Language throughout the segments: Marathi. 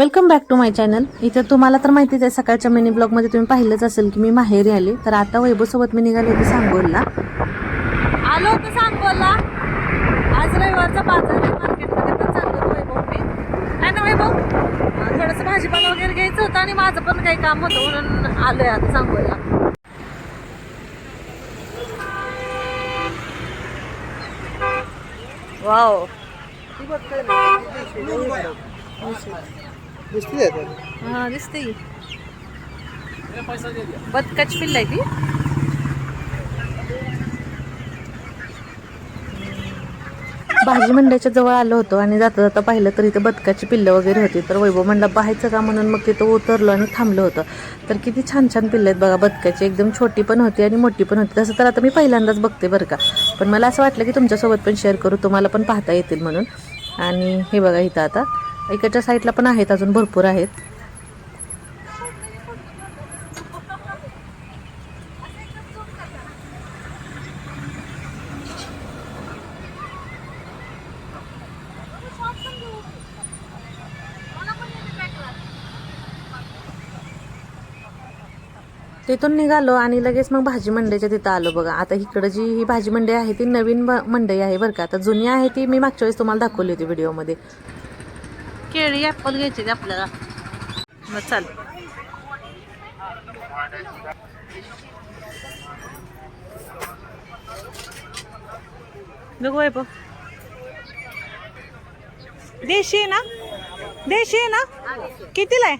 Welcome back to my channel इथं तुम्हाला तर माहितीच आहे सकाळच्या मिनी ब्लॉगमध्ये तुम्ही पाहिलंच असेल की मी माहेरी आले. तर आता वैभवसोबत मी निघाले होते सांगोलला. आलो होतं सांगोलला. आज रविवारचा बाजार मार्केटमध्ये पण चाललो वैभव मी. काय ना वैभव? थोडंसं भाजीपाला वगैरे घ्यायचं होतं आणि माझं पण काही काम होतं म्हणून आलोय आता सांगोलला. वाव. हा दिसते की. बदकाची पिल्ल आहे ती. भाजी मंडईच्या जवळ आलो होतो आणि जाता जाता पाहिलं तर इथं बदकाची पिल्लं वगैरे होती. तर वैभव म्हणला पाहायचं का म्हणून मग तिथं उतरलो आणि थांबलो होतं. तर किती छान छान पिल्लं आहेत बघा बदकाची एकदम छोटी पण होती आणि मोठी पण होती. तसं तर आता मी पहिल्यांदाच बघते बरं का. पण मला असं वाटलं की तुमच्यासोबत पण शेअर करू. तुम्हाला पण पाहता येतील म्हणून. आणि हे बघा इथं आता. इकडच्या साईडला पण आहेत अजून भरपूर आहेत. तिथून निघालो आणि लगेच मग भाजी मंडईच्या तिथं आलो बघा. आता इकडं जी ही भाजी मंडई आहे ती नवीन मंडई आहे बरं का. आता जुनी आहे ती मी मागच्या वेळेस तुम्हाला दाखवली होती व्हिडिओमध्ये केळी ॲपल घ्यायची ते आपल्याला? मग चाल. बघू आहे देशी आहे ना? देशी आहे ना? कितीला आहे?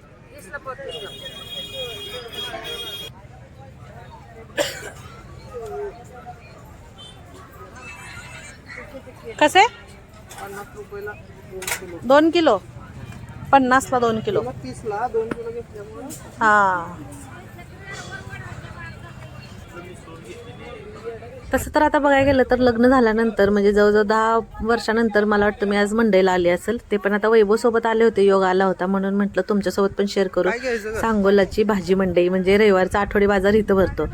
कसे दोन किलो. पन्नासला दोन किलो. हा. तसं तर आता बघायला गेलं तर लग्न झाल्यानंतर म्हणजे जवळजवळ दहा वर्षानंतर मला वाटतं मी आज मंडईला आली असेल. ते पण आता वैभव सोबत आले होते योग आला होता म्हणून म्हटलं तुमच्यासोबत पण शेअर करू. सांगोलाची भाजी मंडई म्हणजे रविवारचा आठवडी बाजार इथं भरतो.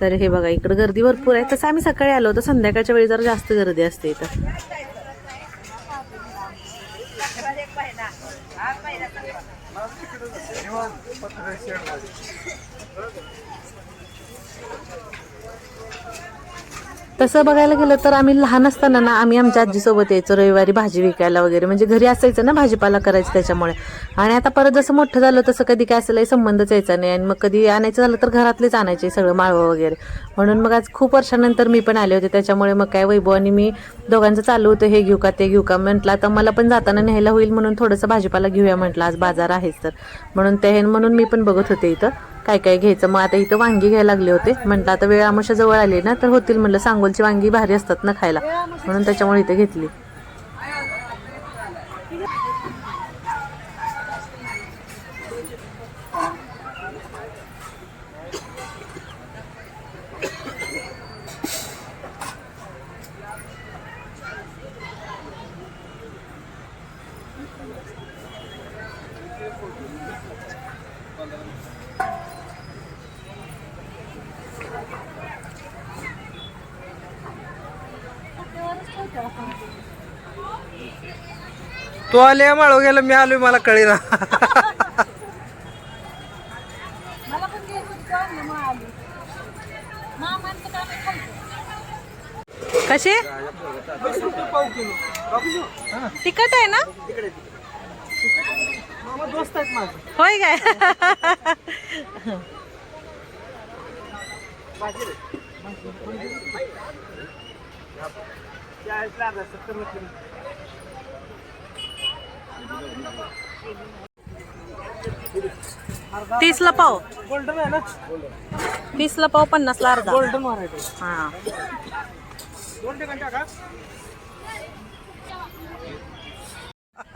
तर हे बघा इकडं गर्दी भरपूर आहे. तसं आम्ही सकाळी आलो होतो संध्याकाळच्या वेळी जरा जास्त गर्दी असते इथं. 我看看先生 तसं बघायला गेलं तर आम्ही लहान असताना ना आम्ही आमच्या आजीसोबत यायचो रविवारी भाजी विकायला वगैरे. म्हणजे घरी असायचं ना भाजीपाला करायचं त्याच्यामुळे. आणि आता परत जसं मोठं झालं तसं कधी काय असेल संबंधच यायचा नाही. आणि मग कधी आणायचं झालं तर घरातलेच आणायचे सगळं माळवं वगैरे. म्हणून मग आज खूप वर्षानंतर मी पण आले होते. त्याच्यामुळे मग काय वैभव आणि मी दोघांचं चालू होतं. हे घेऊ का ते घेऊ का म्हटलं आता मला पण जाताना न्यायला होईल म्हणून थोडंसं भाजीपाला घेऊया म्हटलं. आज बाजार आहेच तर. म्हणून ते म्हणून मी पण बघत होते इथं. काय काय घ्यायचं? मग आता इथं वांगी घ्यायला लागले होते. म्हटलं आता वेळ आमच्या जवळ आली ना तर होतील म्हटलं सांगोलची वांगी भारी असतात ना खायला. म्हणून त्याच्यामुळे इथे घेतली. तू आले माळव गेला मी आलोय मला कळी ना कसे तिखट आहे ना? दोस्त आहेत माझे. होय काय? तीसला पाव. गोल्डन आहे ना? तीसला पाव पन्नासला अर्धा. गोल्डन व्हरायटी हा.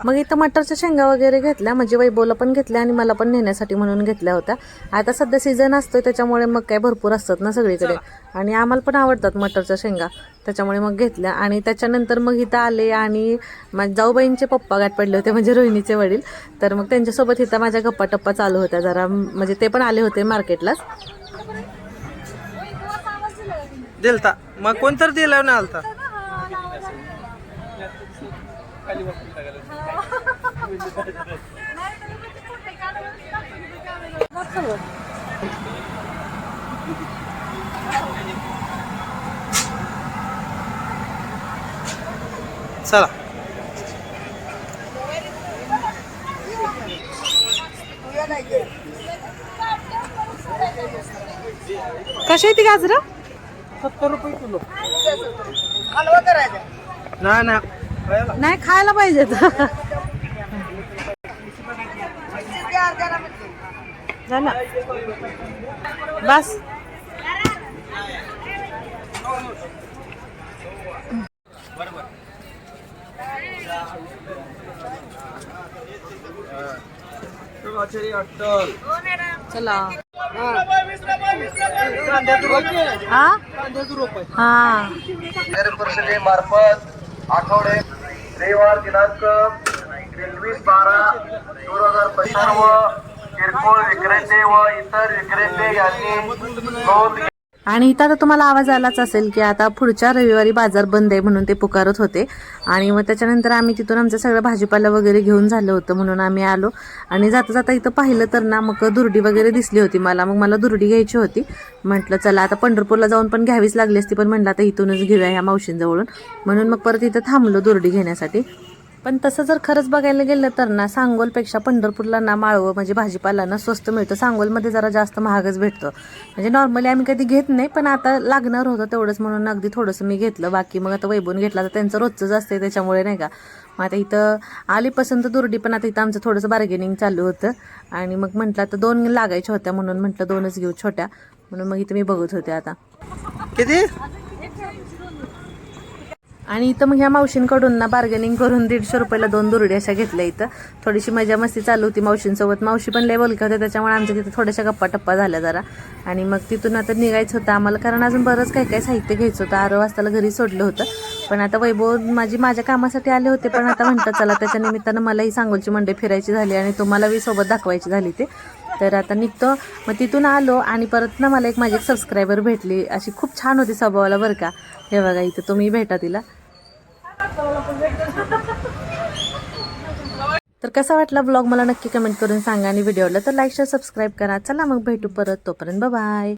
मग इथं मटरच्या शेंगा वगैरे घेतल्या म्हणजे वैभवला पण घेतल्या आणि मला पण नेण्यासाठी म्हणून घेतल्या होत्या. आता सध्या सीझन असतोय त्याच्यामुळे मग काय भरपूर असतात ना सगळीकडे. आणि आम्हाला पण आवडतात मटरच्या शेंगा. त्याच्यामुळे मग घेतल्या. आणि त्याच्यानंतर मग इथं आले आणि माझ्या जाऊबाईंचे पप्पा गाठ पडले होते म्हणजे रोहिणीचे वडील. तर मग त्यांच्यासोबत इथं माझ्या गप्पा टप्पा चालू होत्या जरा. म्हणजे ते पण आले होते मार्केटलाच. दिलता. मग कोणतर दिला ना आलता? चला. कशी आहे ती गाजरं? सत्तर रुपये किलो. नाही नाही. खायला. नाही खायला पाहिजे. झालं बस. चला. हा? हा. परिषदेमार्फत आठवडे रविवार दिनांक एकवीस बारा दोन हजार सर्व किरकोळ विक्रेते व इतर विक्रेते यांनी नोंद आणि इथं आता तुम्हाला आवाज आलाच असेल की आता पुढच्या रविवारी बाजार बंद आहे म्हणून ते पुकारत होते. आणि मग त्याच्यानंतर आम्ही तिथून आमचं सगळं भाजीपाला वगैरे घेऊन झालं होतं म्हणून आम्ही आलो. आणि जाता जाता इथं पाहिलं तर ना मग दुर्डी वगैरे दिसली होती मला. मग मला दुर्डी घ्यायची होती. म्हटलं चला आता पंढरपूरला जाऊन पण घ्यावीच लागली असती पण म्हटलं आता इथूनच घेऊया ह्या मावशींजवळून. म्हणून मग परत इथं थांबलो दुर्डी घेण्यासाठी. पण तसं जर खरंच बघायला गेलं तर ना सांगोलपेक्षा पंढरपूरला ना माळवं म्हणजे भाजीपाला ना स्वस्त मिळतं. सांगोलमध्ये जरा जास्त महागच भेटतं. म्हणजे नॉर्मली आम्ही कधी घेत नाही पण आता लागणार होतं तेवढंच म्हणून अगदी थोडंसं मी घेतलं. बाकी मग आता वैभवून घेतला तर त्यांचं रोजचंच असतं त्याच्यामुळे नाही का. मग आता इथं आली पसंत दुर्डी पण आता इथं आमचं थोडंसं बार्गेनिंग चालू होतं. आणि मग म्हटलं आता दोन लागायच्या होत्या म्हणून म्हटलं दोनच घेऊ छोट्या. म्हणून मग इथं मी बघत होते आता. किती? आणि इथं मग ह्या मावशींकडून ना बार्गेनिंग करून दीडशे रुपयाला दोन दुरडी अशा घेतल्या इथं. थोडीशी मजा मस्ती चालू होती मावशींसोबत. मावशी पण लय बोलक्या होत्या त्याच्यामुळे आमच्या तिथं थोड्याशा गप्पा टप्पा झाल्या जरा. आणि मग तिथून आता निघायचं होतं आम्हाला कारण अजून बरंच काय काय साहित्य घ्यायचं होतं. आरो वाजताला घरी सोडलं होतं. पण आता वैभव माझी माझ्या कामासाठी आले होते पण आता म्हणतात चला त्याच्या निमित्तानं मलाही सांगोलची मंडई फिरायची झाली आणि तुम्हालाही सोबत दाखवायची झाली ते. तर आता निघतो. मग तिथून आलो आणि परत ना मला एक माझी एक सबस्क्रायबर भेटली. अशी खूप छान होती स्वभावाला बरं का. हे बघा इथं तुम्ही भेटा तिला. तर कसा वाटला ब्लॉग मला नक्की कमेंट करून सांगा आणि व्हिडिओला तर लाईक शेअर सबस्क्राईब करा. चला मग भेटू परत. तोपर्यंत बाय